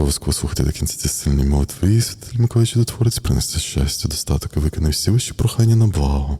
Обов'язково слухайте до кінця ці сильні молитви, і святитель Миколай Чудотворець принесе щастя, достаток і виконає всі ваші прохання на благо.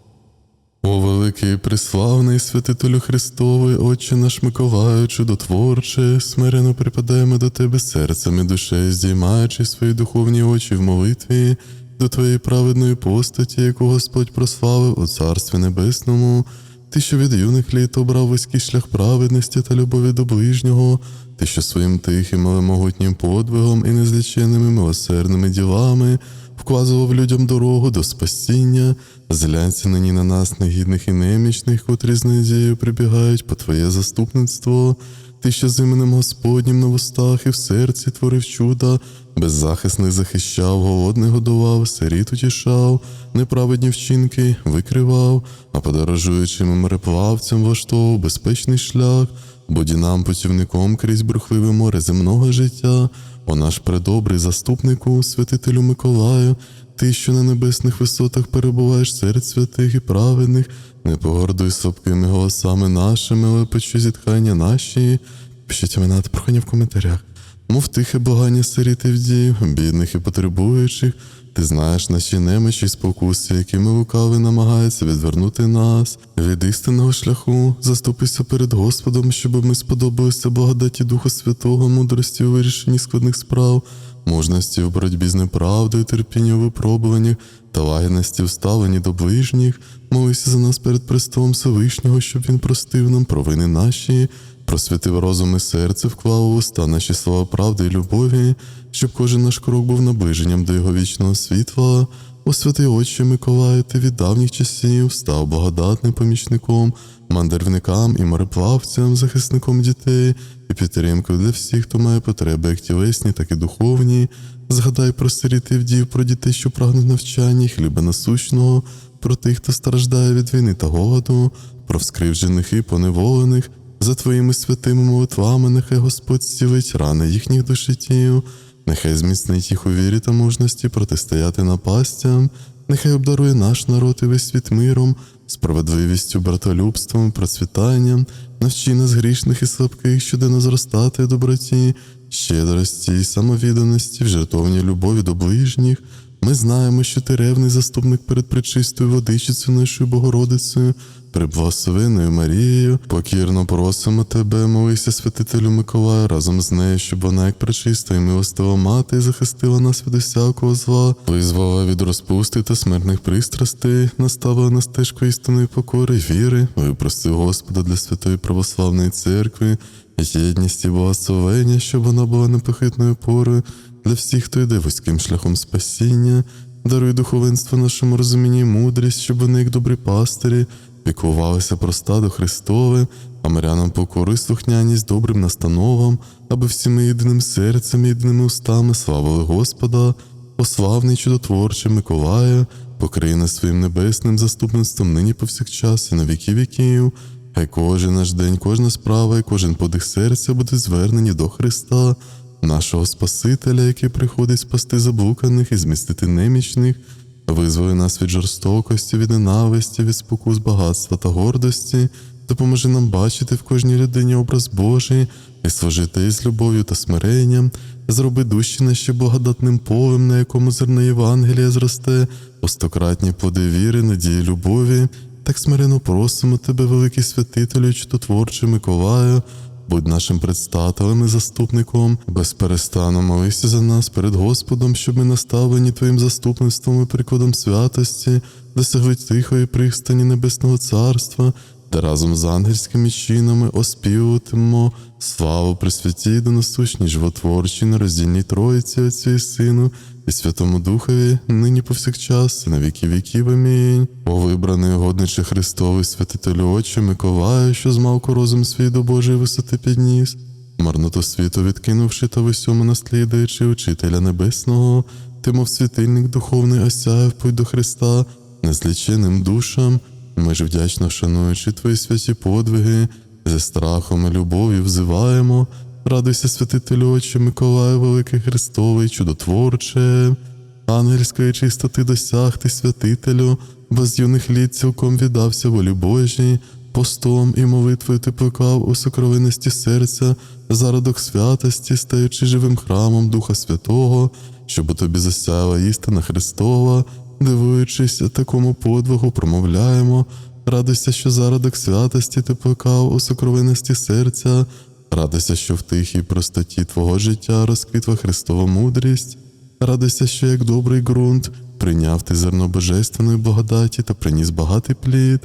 О великий приславний святителю Христовий, Отче наш Миколаю, чудотворче, смирено припадаємо до Тебе серцем і душею, здіймаючи свої духовні очі в молитві до Твоєї праведної постаті, яку Господь прославив у Царстві Небесному. Ти, що від юних літ обрав вузький шлях праведності та любові до ближнього, ти, що своїм тихим, але могутнім подвигом і незліченними милосердними ділами вказував людям дорогу до спасіння, зглянься нині на нас, негідних і немічних, котрі з надією прибігають по Твоє заступництво. Ти, що з іменем Господнім на вустах і в серці творив чуда, беззахисних захищав, голодних годував, сиріт утішав, неправедні вчинки викривав, а подорожуючим мореплавцям влаштовував безпечний шлях, будь і нам путівником крізь брухливе море земного життя, о наш предобрий заступнику, святителю Миколаю, ти, що на небесних висотах перебуваєш серед святих і праведних, не погордуй слабкими голосами нашими, але почуй зітхання наші. Пишіть та прохання в коментарях. Мов тихе благання сиріт і вдів, бідних і потребуючих. Ти знаєш наші немочі й спокуси, якими лукавий намагається відвернути нас від істинного шляху. Заступися перед Господом, щоб ми сподобалися благодаті Духа Святого, мудрості у вирішенні складних справ, мужності в боротьбі з неправдою, терпіння у випробуваннях та лагідності в ставленні до ближніх. Молися за нас перед престолом Всевишнього, щоб він простив нам провини наші просвятив розум і серце, вклав у уста наші слова правди і любові, щоб кожен наш крок був наближенням до його вічного світла. О Отче Миколаю, ти від давніх часів став благодатним помічником, мандрівникам і мореплавцям, захисником дітей і підтримкою для всіх, хто має потреби як тілесні, так і духовні. Згадай про сиріт і вдів, про дітей, що прагнуть навчання, хліба насущного, про тих, хто страждає від війни та голоду, про вскривджених і поневолених, за твоїми святими молитвами, нехай Господь зцілить рани їхніх душитів, нехай зміцнить їх у вірі та мужності протистояти напастям, нехай обдарує наш народ і весь світ миром, справедливістю, братолюбством, процвітанням, навчи нас грішних і слабких, щоденно зростати доброті, щедрості і самовідданості, в жертовній любові до ближніх. Ми знаємо, що ти ревний заступник перед пречистою водичицею нашою Богородицею, преблагословеною Марією, покірно просимо тебе, молися святителю Миколаю, разом з нею, щоб вона, як пречиста і милостива мати, захистила нас від усякого зла, визвала від розпусти та смертних пристрастей, наставила на стежку істинної покори, віри, випроси Господа для святої православної церкви, єдність і благословення, щоб вона була непохитною опорою для всіх, хто йде вузьким шляхом спасіння, даруй духовенство нашому розумінні мудрість, щоб вони, як добрі пастирі, піклувалися про стадо Христове, а мирянам покори слухняність добрим настановам, аби всіми єдиним серцем єдиними устами славили Господа, пославний чудотворчий Миколая, покрий своїм небесним заступництвом нині повсякчас і на віки віків. Хай кожен наш день, кожна справа і кожен подих серця буде звернені до Христа, нашого Спасителя, який приходить спасти заблуканих і змістити немічних, визволи нас від жорстокості, від ненависті, від спокус багатства та гордості, допоможи нам бачити в кожній людині образ Божий і служити із любов'ю та смиренням, зроби душі наші благодатним полем, на якому зерно Євангелія зросте, остократні плоди віри, надії, любові. Так смирено просимо тебе, великий святителю, чудотворчий Миколаю, будь нашим предстателем і заступником, безперестану молися за нас перед Господом, щоб ми наставлені Твоїм заступництвом і прикладом святості, досягли тихої пристані Небесного Царства, де разом з ангельськими чинами оспівуватимемо славу Пресвятій до насущній животворчій нероздільній Троїці, Отцю і Сину, і Святому Духові, нині повсякчас, і на віки віків. Амінь. О вибраний угодниче Христовий святителю Отче Миколаю, що змалку розум свій до Божої висоти підніс, марноту світу відкинувши та в усьому наслідуючи учителя Небесного, ти, мов світильник духовний осяяв путь до Христа, незліченим душам. Ми ж вдячно шануючи твої святі подвиги, зі страхом і любов'ю взиваємо. Радуйся, святителю Отче Миколаю, великий Христовий, чудотворче, ангельської чистоти досяг ти, святителю, бо з юних літ цілком віддався волі Божій, постом і молитвою ти плекав у сокровинності серця, зародок святості, стаючи живим храмом Духа Святого, щоб у тобі засяяла істина Христова, дивуючись такому подвигу, промовляємо. Радуйся, що зародок святості ти плекав у сокровинності серця, радуйся, що в тихій простоті твого життя розквітла Христова мудрість. Радуйся, що як добрий ґрунт прийняв ти зерно божественної благодаті та приніс багатий плід.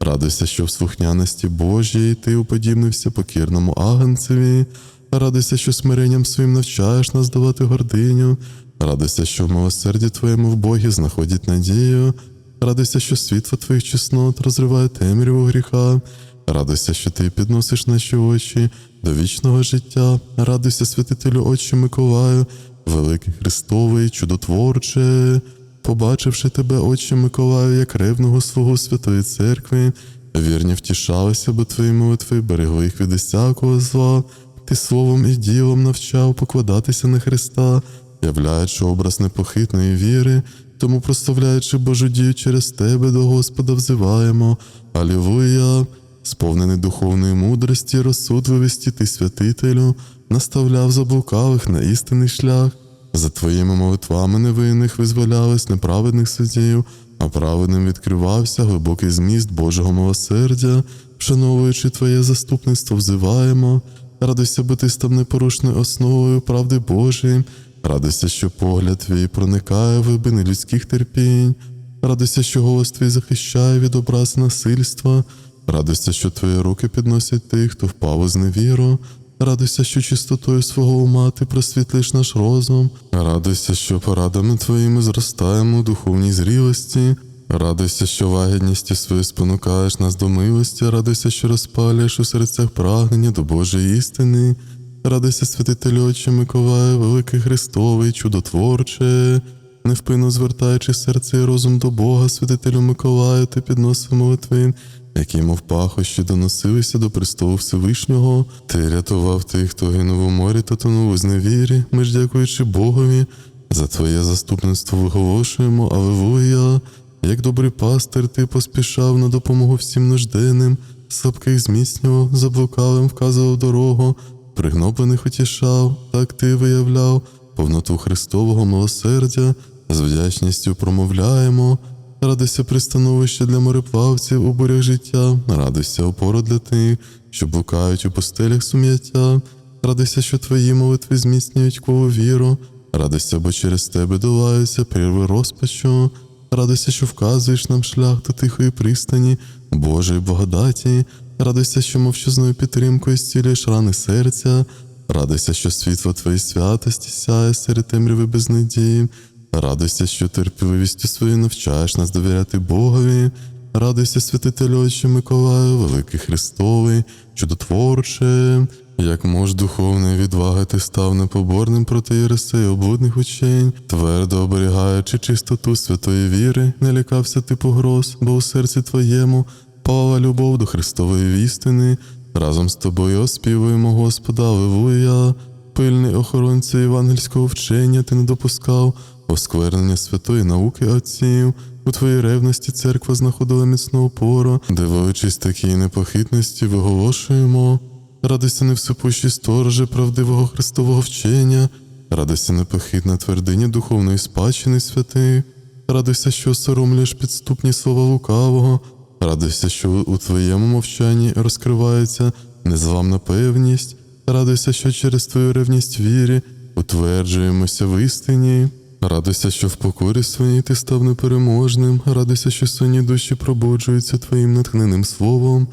Радуйся, що в слухняності Божій ти уподібнився покірному агнцеві. Радуйся, що смиренням своїм навчаєш нас давати гординю. Радуйся, що в милосерді твоєму в Богі знаходять надію. Радуйся, що світло твоїх чеснот розриває темряву гріха. Радуйся, що ти підносиш наші очі до вічного життя. Радуйся, святителю Отче Миколаю, великий Христовий, чудотворче. Побачивши тебе, Отче Миколаю, як ревного свого святої церкви, вірні втішалися, бо твої молитви берегли їх від усякого зла. Ти словом і ділом навчав покладатися на Христа, являючи образ непохитної віри, тому прославляючи Божу дію через тебе до Господа взиваємо. Алілуя! Сповнений духовної мудрості, розсудливості ти святителю, наставляв заблукалих на істинний шлях. За твоїми молитвами невинних визволялись неправедних суддів, а праведним відкривався глибокий зміст Божого милосердя, вшановуючи Твоє заступництво, взиваємо. Радуйся, бо ти став непорушною основою правди Божої. Радуйся, що погляд твій проникає в глибини людських терпінь. Радуйся, що голос твій захищає від образ насильства. Радуйся, що твої руки підносять тих, хто впав у зневіру. Радуйся, що чистотою свого ума ти просвітлиш наш розум. Радуйся, що порадами твоїми зростаємо у духовній зрілості. Радуйся, що лагідністю своєю спонукаєш нас до милості, радуйся, що розпалюєш у серцях прагнення до Божої істини. Радуйся, святителю Отче Миколаю, великий Христовий, чудотворче. Невпинно звертаючи серце і розум до Бога, святителю Миколаю, ти підносив молитви, які, мов пахощі, доносилися до престолу Всевишнього. Ти рятував тих, хто гинув у морі та тонув у зневірі. Ми ж, дякуючи Богові, за Твоє заступництво виголошуємо, Аллилуйя. Як добрий пастир, ти поспішав на допомогу всім нужденним, слабких зміцнював, заблукалим вказував дорогу, пригноблених утішав, так ти виявляв повноту Христового милосердя, з вдячністю промовляємо. Радуйся пристановище для мореплавців у бурях життя, радуйся опору для тих, що блукають у постелях сум'яття, радуйся, що твої молитви зміцнюють кого віру, радуйся, бо через тебе долаються прірви розпачу, радуйся, що вказуєш нам шлях до тихої пристані, Божої благодаті, радуйся, що мовчазною підтримкою зцілюєш рани серця, радуйся, що світло твоєї святості сяє серед темряви безнадії. Радуйся, що терпеливістю своєю навчаєш нас довіряти Богові. Радуйся, святителю Отче Миколаю, великий Христовий, чудотворче, як муж духовної відваги ти став непоборним проти єресей облудних учень, твердо оберігаючи чистоту святої віри, не лякався ти погроз, бо у серці твоєму пала любов до Христової істини. Разом з тобою оспівуємо Господа, Аллилуйя. Пильний охоронця євангельського вчення ти не допускав, осквернення святої науки отців. У твоїй ревності церква знаходила міцну опору, дивуючись такій непохитності, виголошуємо. Радуйся невсипущі сторожі правдивого Христового вчення, радуйся непохитна твердиня духовної спадщини святих, радуйся, що соромлюєш підступні слова лукавого, радуйся, що у твоєму мовчанні розкривається незламна певність, радуйся, що через твою ревність вірі утверджуємося в істині. Радуйся, що в покорі своїй ти став непереможним, радуйся, що сонні душі пробуджуються твоїм натхненним словом.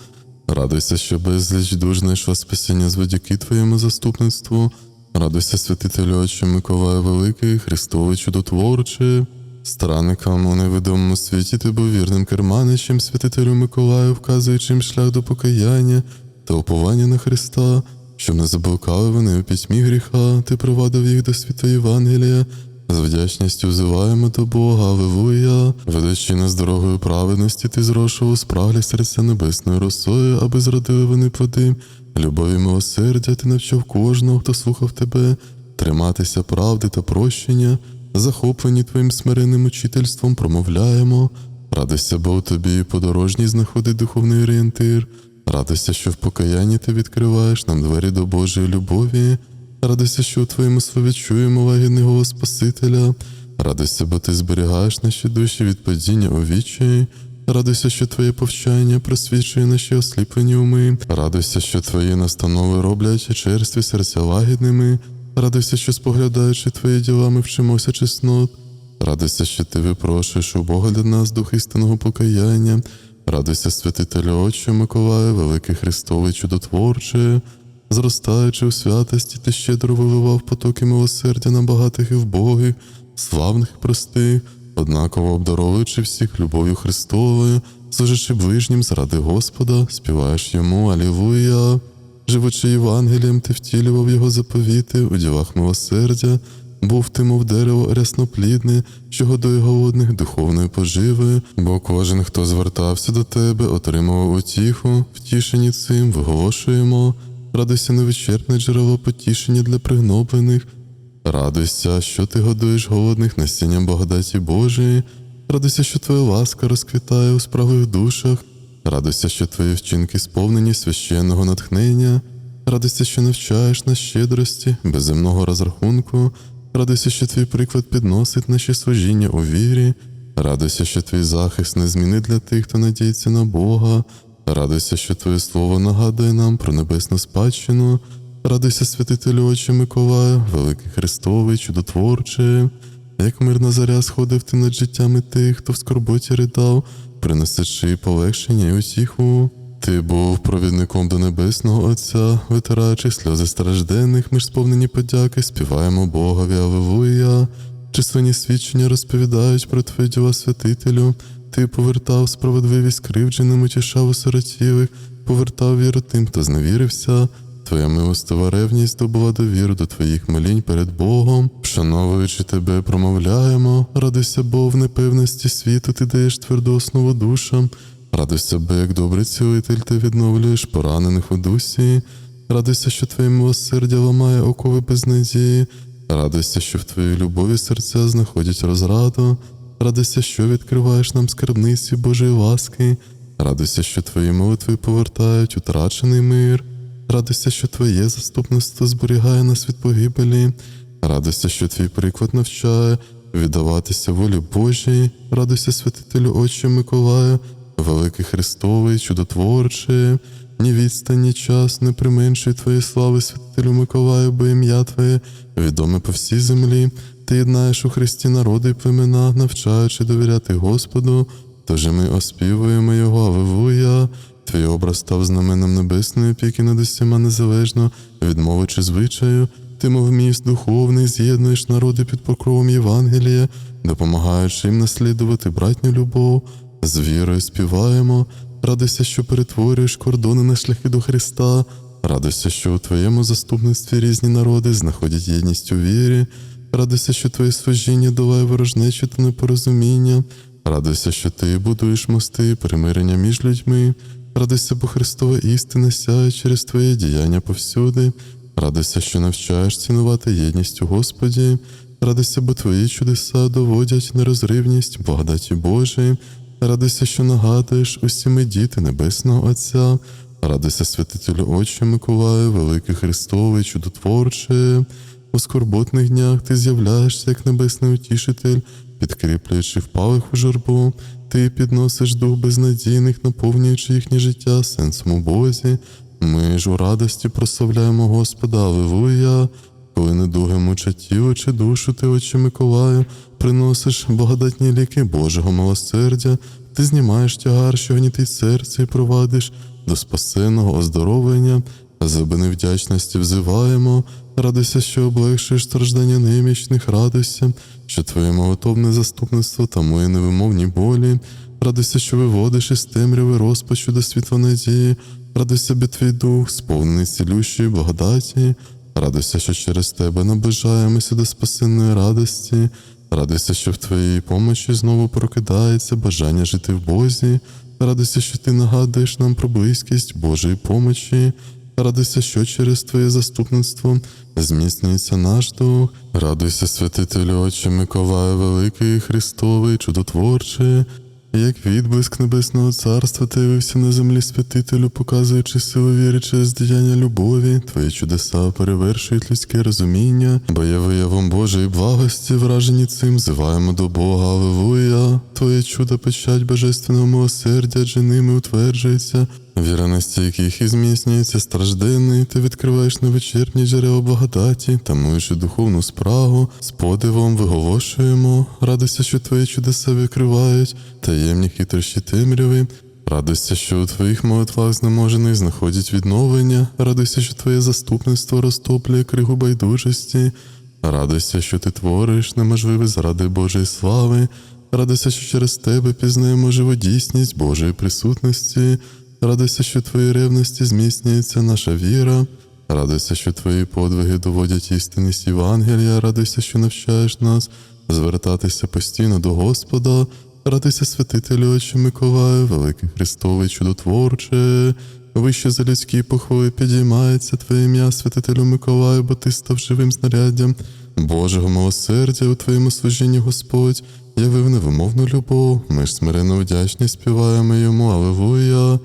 Радуйся, що безліч душ знайшла спасіння завдяки твоєму заступництву. Радуйся, святителю Отче Миколаю Великий, Христовий чудотворче. Странникам у невидимому світі ти був вірним керманичем, святителю Миколаю, вказуючим шлях до покаяння та уповання на Христа, щоб не заблукали вони у пітьмі гріха, ти провадив їх до світу Євангелія. З вдячністю взиваємо до Бога, Аллилуйя. Ведучи нас дорогою праведності, ти зрошував спраглі серця небесною росою, аби зродили вони плоди. Любові милосердя ти навчав кожного, хто слухав тебе, триматися правди та прощення, захоплені твоїм смиренним учительством, промовляємо. Радуйся, бо у тобі подорожній знаходить духовний орієнтир. Радуйся, що в покаянні ти відкриваєш нам двері до Божої любові. Радуйся, що у твоєму слові чуємо лагідного Спасителя. Радуйся, бо ти зберігаєш наші душі від падіння у вічі. Радуйся, що твоє повчання просвічує наші осліплені уми. Радуйся, що твої настанови роблять черстві серця лагідними. Радуйся, що споглядаючи твої діла, ми вчимося чеснот. Радуйся, що ти випрошуєш у Бога для нас дух істинного покаяння. Радуйся, святителю Отче Миколаю, великий Христовий чудотворче. Зростаючи у святості, ти щедро виливав потоки милосердя на багатих і вбогих, славних і простих, однаково обдаровуючи всіх любов'ю Христовою, служачи ближнім заради Господа, співаєш йому Алілуя. Живучи Євангелієм, ти втілював його заповіти у ділах милосердя, був ти, мов дерево рясноплідне, що годує голодних духовною поживою, бо кожен, хто звертався до тебе, отримував утіху, втішені цим виголошуємо. Радуйся невичерпне джерело потішення для пригноблених. Радуйся, що ти годуєш голодних насінням благодаті Божої. Радуйся, що твоя ласка розквітає у справих душах. Радуйся, що твої вчинки сповнені священного натхнення. Радуйся, що навчаєш на щедрості, без земного розрахунку. Радуйся, що твій приклад підносить наші служіння у вірі. Радуйся, що твій захист не змінить для тих, хто надіється на Бога. Радуйся, що Твоє Слово нагадує нам про небесну спадщину. Радуйся, святителю Отче Миколаю, великий Христовий, чудотворче. Як мирна заря сходив ти над життями тих, хто в скорботі ридав, приносячи полегшення і утіху. Ти був провідником до небесного Отця, витираючи сльози стражденних, ми ж сповнені подяки, співаємо Богові Аллилуйя. Численні свідчення розповідають про твої діла святителю. Ти повертав справедливість кривдженим, утішав осиротілих, повертав віру тим, хто зневірився. Твоя милостива ревність здобула довіру до твоїх молінь перед Богом. Вшановуючи тебе, промовляємо, радуйся, бо в непевності світу ти даєш тверду основу душам. Радуйся, бо як добрий цілитель, ти відновлюєш поранених у дусі. Радуйся, що твоє милосердя ламає окови безнадії. Радуйся, що в твоїй любові серця знаходять розраду. Радуйся, що відкриваєш нам скарбниці Божої ласки. Радуйся, що твої молитви повертають утрачений мир. Радуйся, що твоє заступництво зберігає нас від погибелі. Радуйся, що твій приклад навчає віддаватися волі Божій. Радуйся, святителю Отче Миколаю, великий Христовий, чудотворче. Ні відстань, ні час не применшуй твоєї слави, святителю Миколаю, бо ім'я Твоє відоме по всій землі. Ти єднаєш у Христі народи і племена, навчаючи довіряти Господу. Тож ми оспівуємо Його, Аллилуйя. Твій образ став знаменем небесної опіки над усіма незалежно, відмовичи звичаю. Ти, мов міст духовний, з'єднуєш народи під покровом Євангелія, допомагаючи їм наслідувати братню любов. З вірою співаємо, радуйся, що перетворюєш кордони на шляхи до Христа. Радуйся, що у твоєму заступництві різні народи знаходять єдність у вірі. Радуйся, що твоє служіння долає ворожнечі та непорозуміння. Радуйся, що ти будуєш мости примирення між людьми. Радуйся, бо Христова істина сяє через твоє діяння повсюди. Радуйся, що навчаєш цінувати єдність у Господі. Радуйся, бо твої чудеса доводять нерозривність благодаті Божої. Радуйся, що нагадуєш усі ми діти Небесного Отця. Радуйся, святителю Отче Миколаю, великий Христовий, чудотворче. У скорботних днях ти з'являєшся як небесний утішитель, підкріплюючи впалих у журбу, ти підносиш дух безнадійних, наповнюючи їхнє життя сенсом у Бозі. Ми ж у радості прославляємо Господа, Аллилуйя. Коли недуги мучать тіло чи душу, ти, Отче Миколаю, приносиш благодатні ліки Божого милосердя, ти знімаєш тягар, що гнітить серце, і провадиш до спасенного оздоровлення, Заби невдячності взиваємо, радуйся, що облегшуєш страждання немічних, радуйся, що твоє молитовне заступництво тамує невимовні болі, радуйся, що виводиш із темряви розпачу до світла надії, радуйся, бо твій дух, сповнений цілющої благодаті, радуйся, що через тебе наближаємося до спасенної радості, радуйся, що в твоїй помочі знову прокидається бажання жити в Бозі, радуйся, що ти нагадуєш нам про близькість Божої помочі. Радуйся, що через Твоє заступництво зміцнюється наш дух. Радуйся, святителю Отче Миколаю, великий Христовий, чудотворче. як відблиск небесного царства, ти явився на землі святителю, показуючи силу віри через діяння любові, твої чудеса перевершують людське розуміння, бо є виявом Божої благості, вражені цим, зиваємо до Бога, Аллилуйя. Твоє чудо печать божественного милосердя, адже ними утверджується, віраності яких і зміцнюється стражденний, ти відкриваєш невичерпні джерела благодаті, тамуючи духовну спрагу, з подивом виголошуємо, радуйся, що твої чудеса викривають, таємні хитрощі темряви. Радуйся, що у твоїх молитвах знеможених знаходять відновлення, радуйся, що твоє заступництво розтоплює кригу байдужості, радуйся, що ти твориш неможливе заради Божої слави, радуйся, що через тебе пізнаємо живодійсність Божої присутності, радуйся, що твої ревності зміцнюється наша віра. Радуйся, що твої подвиги доводять істинність Євангелія, радуйся, що навчаєш нас звертатися постійно до Господа, радуйся, святителю Отче Миколаю, великий Христовий чудотворче, вище за людські похвали підіймається Твоє ім'я, святителю Миколаю, бо ти став живим знаряддям Божого милосердя у Твоєму служінні, Господь, явив невимовну любов, ми ж смиренно вдячні співаємо йому, Аллилуйя.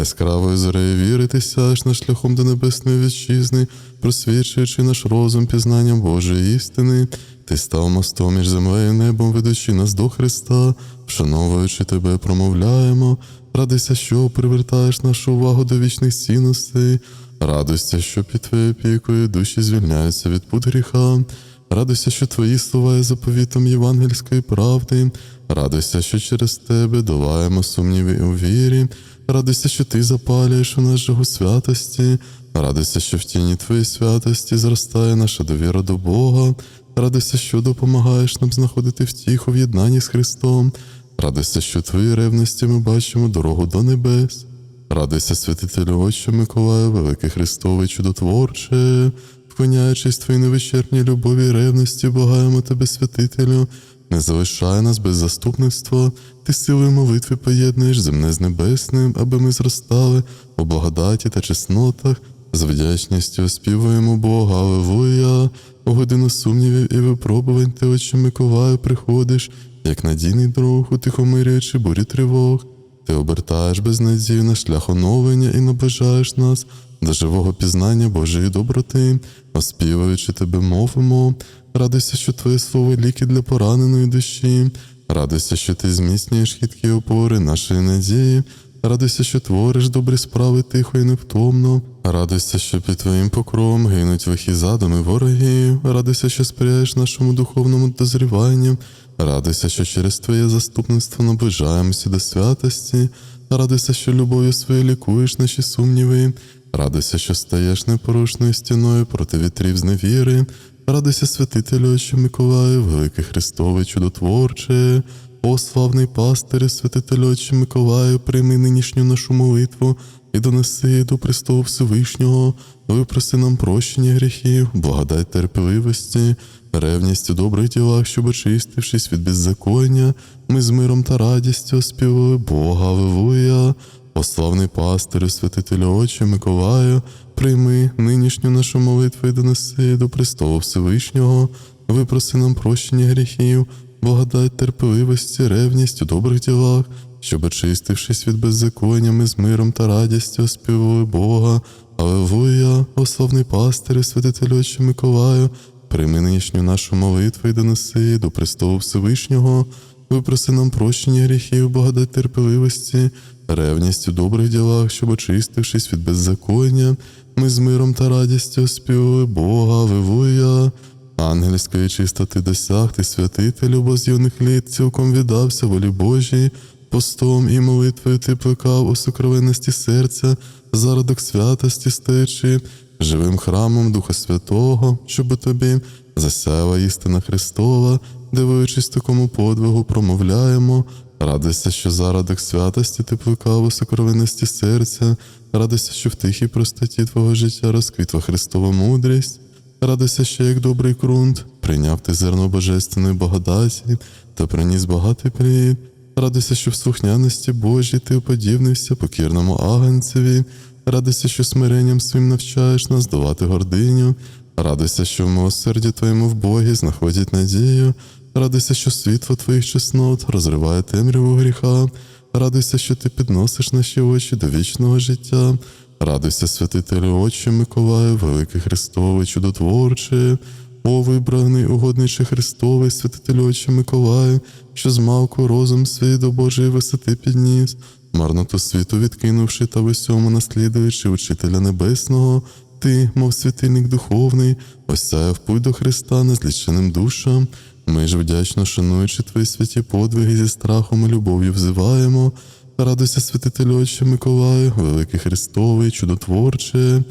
Яскравою зорею віри ти сяєш на шляхом до небесної вітчизни, просвічуючи наш розум пізнанням Божої істини, ти став мостом між землею і небом, ведучи нас до Христа, вшановуючи тебе, промовляємо, радуйся, що привертаєш нашу увагу до вічних цінностей, радуйся, що під твоєю опікою душі звільняються від пут гріха. Радуйся, що твої слова є заповітом євангельської правди. Радуйся, що через тебе долаємо сумніви у вірі. Радуйся, що ти запалюєш у нас жагу святості. Радуйся, що в тіні твоєї святості зростає наша довіра до Бога. Радуйся, що допомагаєш нам знаходити втіху в єднанні з Христом. Радуйся, що в твоїй ревності ми бачимо дорогу до небес. Радуйся, святителю Отче Миколаю, великий Христовий чудотворче, вклоняючись твоїй невичерпній любові і ревності, благаємо тебе, святителю, не залишай нас без заступництва, ти силою молитви поєднуєш земне з небесним, аби ми зростали у благодаті та чеснотах, з вдячністю оспівуємо Бога, Аллилуйя. У годину сумнівів і випробувань ти, Отче Миколаю, приходиш, як надійний друг, утихомирюючи бурі тривог. Ти обертаєш безнадію на шлях оновлення і наближаєш нас до живого пізнання Божої доброти, оспівуючи тебе, мовимо. Радуйся, що твоє слово ліки для пораненої душі. Радуйся, що ти зміцнюєш хиткі опори нашої надії. Радуйся, що твориш добрі справи тихо і невтомно. Радуйся, що під твоїм покровом гинуть лихі задуми ворогів. Радуйся, що сприяєш нашому духовному дозріванню. Радуйся, що через Твоє заступництво наближаємося до святості. Радуйся, що любов'ю своєю лікуєш наші сумніви. Радуйся, що стаєш непорушною стіною проти вітрів зневіри. Радуйся, святителю, що Миколаю, великий Христовий чудотворче. О, славний пастире, святителю, Отче Миколаю, прийми нинішню нашу молитву і донеси до престолу Всевишнього, випроси нам прощення гріхів, благодать терпеливості, ревність у добрих ділах, щоб очистившись від беззаконня, ми з миром та радістю співали Бога, Аллилуйя. О, славний пастирю, святителю Отче Миколаю, прийми нинішню нашу молитву і донеси до престолу Всевишнього, випроси нам прощення гріхів, благодать терпеливості, ревність у добрих ділах, щоб, очистившись від беззаконня, ми з миром та радістю співали Бога. Аллилуйя, о славний пастирю, святителю Отче Миколаю, прийми нинішню нашу молитву і донеси до престолу Всевишнього, випроси нам прощення гріхів, благодать терпеливості, ревність у добрих ділах, щоб, очистившись від беззаконня, ми з миром та радістю співали Бога, Аллилуйя. Ангельської чистоти досяг ти святителю, літ цілком віддався волі Божій, постом і молитвою ти плекав у сокровенності серця, зародок святості стаючи, живим храмом Духа Святого, щоб у тобі засяяла істина Христова, дивуючись такому подвигу, промовляємо. Радуйся, що зародок святості ти плекав у сокровенності серця, радуйся, що в тихій простоті твого життя розквітла Христова мудрість. Радуйся, що як добрий ґрунт, прийняв ти зерно божественної благодаті та приніс багатий плід. Радуйся, що в слухняності Божій ти уподібнився покірному агенцеві. Радуйся, що смиренням своїм навчаєш нас давати гординю. Радуйся, що в милосерді Твоєму в Богі знаходять надію. Радуйся, що світло Твоїх чеснот розриває темряву гріха. Радуйся, що ти підносиш наші очі до вічного життя. Радуйся, святителю Отче Миколаю, великий Христовий, чудотворче. О, вибраний, угодниче Христовий, святителю Отче Миколаю, що змалку розум свій до Божої висоти підніс, марноту світу відкинувши та в усьому наслідуючи Учителя Небесного, ти, мов світильник духовний, осяяв путь до Христа незліченим душам. Ми ж вдячно шануючи твої святі подвиги зі страхом і любов'ю взиваємо. Радуйся, святителю Отче Миколаю, великий Христовий, чудотворче.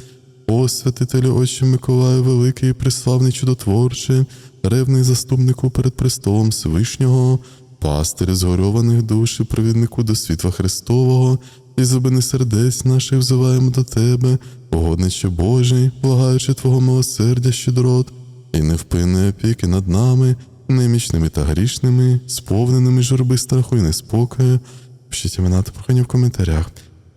О, святителю Отче Миколаю, великий і приславний чудотворче, ревний заступнику перед престолом Всевишнього, пастирю згорьованих душ і провіднику до світла Христового, і зубини сердець наших взиваємо до Тебе, угодниче Божий, благаючи Твого милосердя щедрот, і невпинної опіки над нами, немічними та грішними, сповненими журби страху і неспокою. Пишіть імена та прохання в коментарях.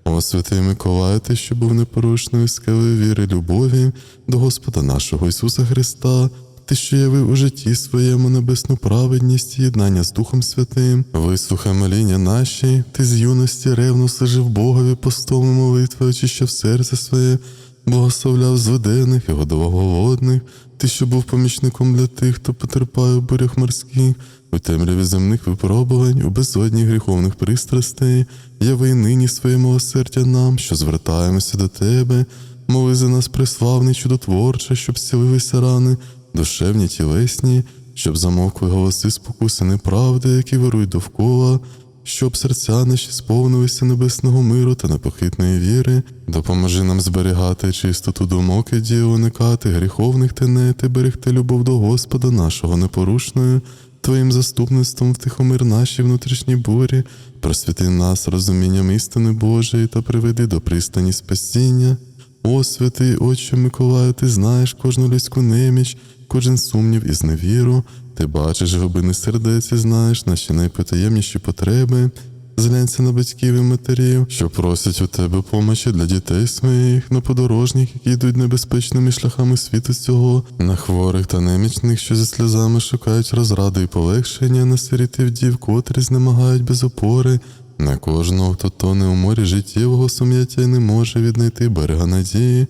О, святий Миколаю, ти, що був непорушною скелею віри, любові до Господа нашого Ісуса Христа, ти, що явив у житті своєму небесну праведність і єднання з Духом Святим, вислухай моління наші, ти з юності ревно служив Богові постом і молитви, очищав серце своє, благословляв зведених і годував голодних, ти, що був помічником для тих, хто потерпає у бурях морських, у темряві земних випробувань, у безодні гріховних пристрастей, яви нині своє милосердя нам, що звертаємося до тебе, моли за нас приславний, чудотворче, щоб зцілилися рани, душевні, тілесні, щоб замовкли голоси спокуси неправди, які вирують довкола, щоб серця наші сповнилися небесного миру та непохитної віри, допоможи нам зберігати чистоту думок і діл, уникати гріховних тенет і берегти любов до Господа нашого непорушною, Твоїм заступництвом втихомир наші внутрішні бурі, просвіти нас розумінням істини Божої та приведи до пристані спасіння. О, святий Отче Миколаю, ти знаєш кожну людську неміч, кожен сумнів і зневіру, ти бачиш глибини сердець і знаєш наші найпотаємніші потреби. Зглянься на батьків і матерів, що просять у тебе помочі для дітей своїх, на подорожніх, які йдуть небезпечними шляхами світу цього, на хворих та немічних, що зі сльозами шукають розради і полегшення, на сиріти вдів, котрі знемагають без опори, на кожного, хто тоне у морі життєвого сум'яття й не може віднайти берега надії.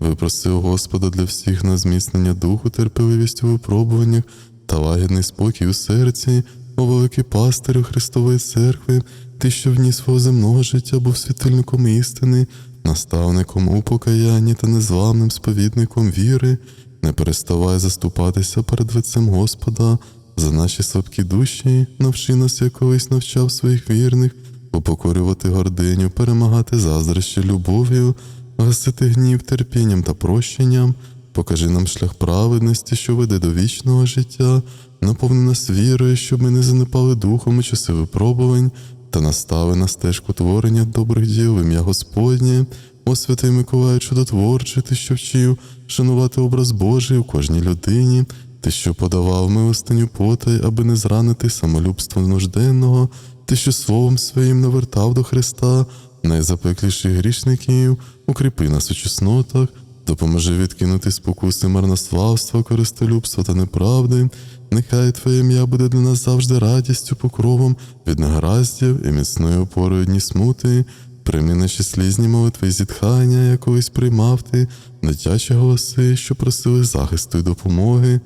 Випросив Господа для всіх на зміцнення духу, терпеливість у випробуваннях та лагідний спокій у серці, о великий пастирю Христової церкви, ти, що вніс свого земного життя, був світильником істини, наставником у покаянні та незламним сповідником віри, не переставай заступатися перед лицем Господа за наші слабкі душі, навчи нас, як навчав своїх вірних, упокорювати гординю, перемагати заздрощі любов'ю, гасити гнів терпінням та прощенням. Покажи нам шлях праведності, що веде до вічного життя, наповни нас вірою, щоб ми не занепали духом у часи випробувань, та настави на стежку творення добрих діл в ім'я Господнє, о святий Миколай, чудотворчий, ти, що вчив, шанувати образ Божий у кожній людині, ти, що подавав милостиню потай, аби не зранити самолюбство нужденного, ти, що словом своїм навертав до Христа, найзапекліших грішників, укріпи нас у чеснотах, допоможи відкинути спокуси марнославства, користолюбства та неправди. Нехай Твоє ім'я буде для нас завжди радістю, покровом від негараздів і міцною опорою дні смути. Прийми наші слізні молитви і зітхання, я колись приймав ти, дитячі голоси, що просили захисту і допомоги.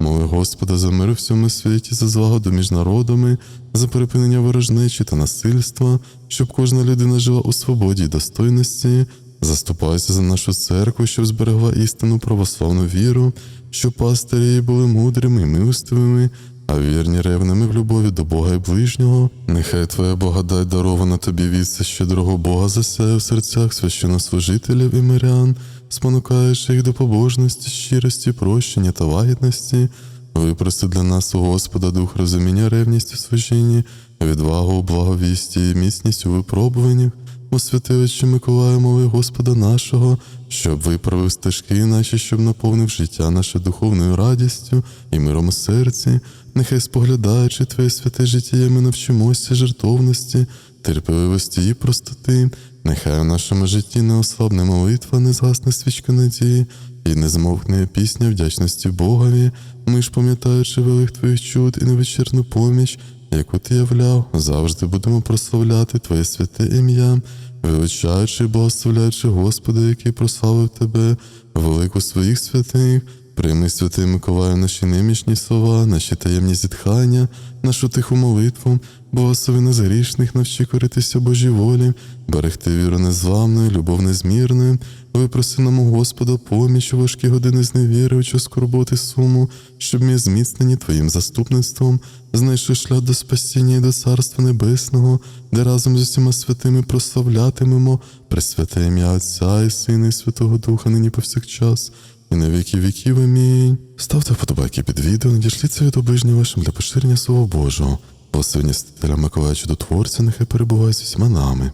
Моли Господа за мир у всьому світі, за злагоду між народами, за припинення ворожнечі та насильства, щоб кожна людина жила у свободі й достойності. Заступайся за нашу церкву, щоб зберегла істинну православну віру, щоб пастирі її були мудрими і милостивими, а вірні ревними в любові до Бога і ближнього. Нехай Твоя благодать дарована тобі віце щедрого Бога засяє в серцях священнослужителів і мирян, спонукаючи їх до побожності, щирості, прощення та лагідності. Випроси для нас у Господа дух розуміння, ревність у служінні, відвагу у благовісті і міцність у випробуваннях. О святий Отче Миколаю, моли Господа нашого, щоб виправив стежки наші, щоб наповнив життя наше духовною радістю і миром у серці. Нехай споглядаючи Твоє святе життя, ми навчимося жертовності, терпеливості і простоти. Нехай у нашому житті не ослабне молитва, не згасне свічка надії, і не змовкне пісня вдячності Богові. Ми ж, пам'ятаючи велик твоїх чуд і невичерпну поміч, яку ти являв, завжди будемо прославляти Твоє святе ім'я, величаючи благословляючи Господа, який прославив тебе, велику своїх святих. Прийми, святий Миколаю, наші немічні слова, наші таємні зітхання, нашу тиху молитву, благослови нас грішних, навчи коритися Божій волі, берегти віру незламною, любов незмірною, випроси нам у Господа поміч у важкі години зневіри, у скорботи суму, щоб ми зміцнені Твоїм заступництвом, знайшли шлях до спасіння і до Царства Небесного, де разом з усіма святими прославлятимемо. Пресвяте ім'я Отця і Сина і Святого Духа, нині повсякчас і на віки віків. Амінь. Ставте вподобайки під відео, надішліться від оближніх вашим для поширення Слова Божого. Благословення Стителя Миколая Чудотворця, нехай перебуває з усіма нами.